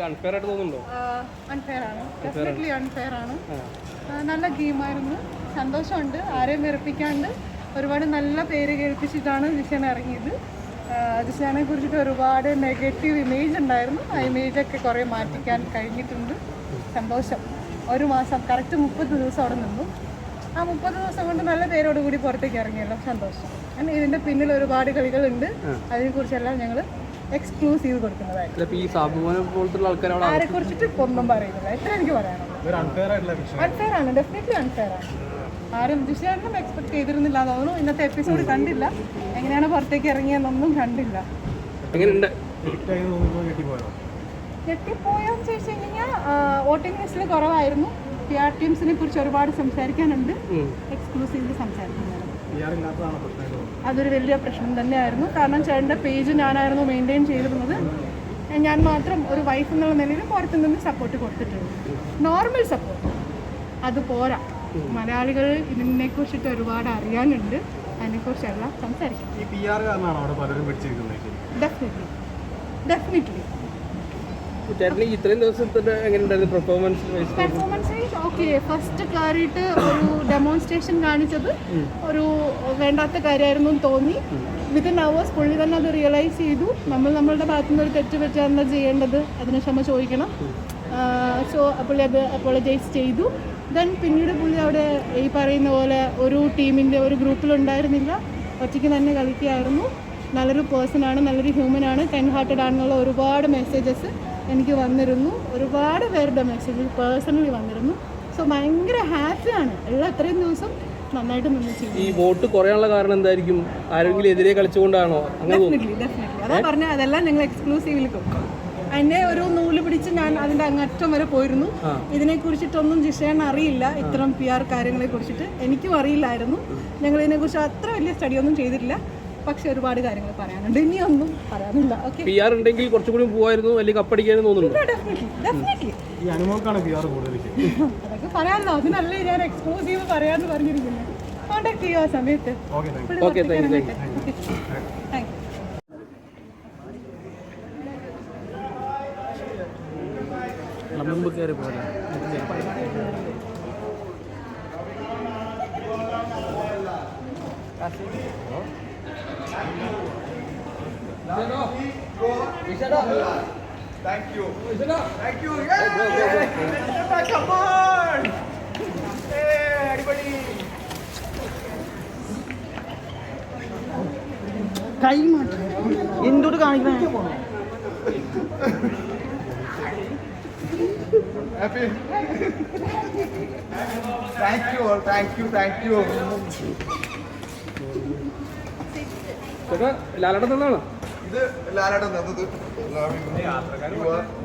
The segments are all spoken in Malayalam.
അൺഫെയർ ആയിട്ട് തോന്നുന്നുണ്ടോ? അൺഫെയർ ആണ്. ഡെഫിനറ്റ്ലി അൺഫെയർ ആണ്. ആ. ആ, നല്ല ഗെയിമായിരുന്നു. സന്തോഷമുണ്ട്. ആരെയും വെറുപ്പിക്കാണ്ട് ഒരുപാട് നല്ല പേര് കേൾപ്പിച്ചിട്ടാണ് ജിഷാൻ ഇറങ്ങിയത്. ജിഷാനെ കുറിച്ചിട്ട് ഒരുപാട് നെഗറ്റീവ് ഇമേജ് ഉണ്ടായിരുന്നു. ആ ഇമേജൊക്കെ കുറേ മാറ്റിക്കാൻ കഴിഞ്ഞിട്ടുണ്ട്. സന്തോഷം. ഒരു മാസം കറക്റ്റ് മുപ്പത് ദിവസം അവിടെ നിന്നു. ആ മുപ്പത് ദിവസം കൊണ്ട് നല്ല പേരോടുകൂടി പുറത്തേക്ക് ഇറങ്ങിയല്ലോ. സന്തോഷം. ഇതിന്റെ പിന്നിൽ ഒരുപാട് കളികളുണ്ട്. അതിനെക്കുറിച്ചെല്ലാം ഞങ്ങൾ എക്സ്ക്ലൂസീവ് കൊടുക്കുന്നതായിട്ട്. ചിലപ്പോൾ ഈ സാബുമാനെ പോലത്തുള്ള ആൾക്കാർ അവിടെ ആരെ കുറിച്ചിട്ട് ഒന്നും പറയുന്നില്ല. എത്ര എനിക്ക് പറയാനുള്ളത് അൺഫെയർ ആണ് ഡെഫിനറ്റ്ലി അൺഫെയർ ആണ്. ആരും ജിഷേട്ടനും എക്സ്പെക്ട് ചെയ്തിരുന്നില്ല. തോന്നുന്നു ഇന്നത്തെ എപ്പിസോഡ് കണ്ടില്ല. എങ്ങനെയാണ് പുറത്തേക്ക് ഇറങ്ങിയെന്നൊന്നും കണ്ടില്ല. ഞെട്ടിപ്പോയെന്ന് ചോദിച്ചു കഴിഞ്ഞാൽ വോട്ടിംഗ് ലിസ്റ്റിൽ കുറവായിരുന്നു. പി ആർ ടീംസിനെ കുറിച്ച് ഒരുപാട് സംസാരിക്കാനുണ്ട്. എക്സ്ക്ലൂസീവ്ലി സംസാരിക്കുന്നുണ്ട്. അതൊരു വലിയ പ്രശ്നം തന്നെയായിരുന്നു. കാരണം ചേട്ടന്റെ പേജ് ഞാനായിരുന്നു മെയിന്റെയിൻ ചെയ്തിരുന്നത്. ഞാൻ മാത്രം ഒരു വൈഫ് എന്നുള്ള നിലയിൽ പുറത്ത് നിന്ന് സപ്പോർട്ട് കൊടുത്തിട്ടുണ്ട്. നോർമൽ സപ്പോർട്ട് അത് പോരാ. മലയാളികൾ ഇതിനെക്കുറിച്ചിട്ട് ഒരുപാട് അറിയാനുണ്ട്. അതിനെക്കുറിച്ചെല്ലാം സംസാരിക്കും. ഡെഫിനറ്റ്ലി ഡെഫിനറ്റ്ലി ഇത്രയും ദിവസത്തിന്റെ എങ്ങനെയുണ്ടായിരുന്നു പെർഫോമൻസ് പെർഫോമൻസ് ഓക്കെ ഫസ്റ്റ് കയറിയിട്ട് ഒരു ഡെമോൺസ്ട്രേഷൻ കാണിച്ചത്. ഒരു വേണ്ടാത്ത കാര്യമായിരുന്നു എന്ന് തോന്നി. വിത്തിൻ അവേഴ്സ് പുള്ളി തന്നെ അത് റിയലൈസ് ചെയ്തു. നമ്മൾ നമ്മളുടെ ഭാഗത്തു നിന്ന് ഒരു തെറ്റ് പറ്റാൻ എന്താ ചെയ്യേണ്ടത് അതിന് ക്ഷമ ചോദിക്കണം. സോ പുള്ളി അത് അപ്പോളജൈസ് ചെയ്തു. ദെൻ പിന്നീട് പുള്ളി അവിടെ ഈ പറയുന്ന പോലെ ഒരു ടീമിന്റെ ഒരു ഗ്രൂപ്പിലുണ്ടായിരുന്നില്ല ഒറ്റയ്ക്ക് തന്നെ കളിക്കുകയായിരുന്നു. നല്ലൊരു പേഴ്സൺ ആണ് നല്ലൊരു ഹ്യൂമൻ ആണ്. കൈൻ ഹാർട്ടഡ് ആണെന്നുള്ള ഒരുപാട് മെസ്സേജസ് എനിക്ക് വന്നിരുന്നു. ഒരുപാട് പേരുടെ മെസ്സേജ് പേഴ്സണലി വന്നിരുന്നു. സോ ഭയങ്കര ഹാപ്പിയാണ് ഉള്ള അത്രയും ദിവസം നന്നായിട്ട് നിന്ന് ചെയ്തു ഈ വോട്ട് കുറയാനുള്ള കാരണം എന്തായിരിക്കും? ആരെങ്കിലും എതിരെ കളിച്ചുകൊണ്ടാണോ? ഡെഫിനറ്റ്ലി ഡെഫിനറ്റ്ലി അതാ പറഞ്ഞാൽ അതെല്ലാം ഞങ്ങൾ എക്സ്ക്ലൂസീവിൽ കൊടുക്കും അതിന്റെ ഒരു നൂൽ പിടിച്ച് ഞാൻ അതിന്റെ അങ്ങറ്റം വരെ പോയിരുന്നു. ഇതിനെ കുറിച്ചിട്ടൊന്നും ജിഷേൺ അറിയില്ല. ഇത്തരം പി ആർ കാര്യങ്ങളെ കുറിച്ചിട്ട് എനിക്കും അറിയില്ലായിരുന്നു. ഞങ്ങൾ ഇതിനെക്കുറിച്ച് അത്ര വലിയ സ്റ്റഡിയൊന്നും ചെയ്തിട്ടില്ല. പക്ഷെ ഒരുപാട് കാര്യങ്ങൾ പറയാനുണ്ട്. ഇനിയൊന്നും പറയാനില്ല. ഓക്കെ പി ആർ ഉണ്ടെങ്കിൽ കുറച്ചും കൂടി പോവായിരുന്നു അല്ലെങ്കിൽ കപ്പടിക്കാനും തോന്നുന്നു ഡെഫിനറ്റ്ലി ഡെഫിനറ്റ്ലി ഈ അനുഭവക്കാണ് പി ആർ കൂടുതൽ അതൊക്കെ പറയാനല്ലോ അതിനല്ലേ ഞാൻ എക്സ്ക്ലൂസീവ് പറയാന്ന് പറഞ്ഞിരിക്കുന്നത് കോണ്ടാക്ട് ചെയ്യുക ആ സമയത്ത്? ഓക്കെ താങ്ക് പുള്ളി Okay, thank you, പുറത്തേക്ക് ഇറങ്ങട്ടെ. താങ്ക് യു മുമ്പ് കയറി പോലെ Thank you. Thank you. Thank you. Yeah. Come on. Hey, everybody. കൈ മാറ്റി എന്തുകൊണ്ട് കാണിക്കണേ Happy. thank you all. Thank you. Thank you. ചേട്ടാ തന്നാണ് ഇത് ലാലേട്ടൻ തന്നത്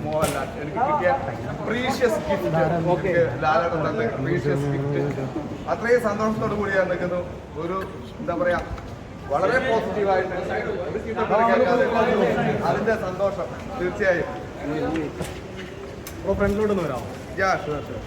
മോഹൻലാൽ. എനിക്ക് കിട്ടിയ പ്രീഷ്യസ് ഗിഫ്റ്റ് ലാലേട്ടൻ തന്ന പ്രീഷ്യസ് ഗിഫ്റ്റ് അത്രയും സന്തോഷത്തോടു കൂടി ഞാൻ നിൽക്കുന്നു. ഒരു എന്താ പറയാ വളരെ പോസിറ്റീവായിട്ട് അതിന്റെ സന്തോഷം. തീർച്ചയായും. അപ്പോൾ ഫ്രണ്ടിലോട്ടൊന്ന് വരാമോ? Yeah sure sure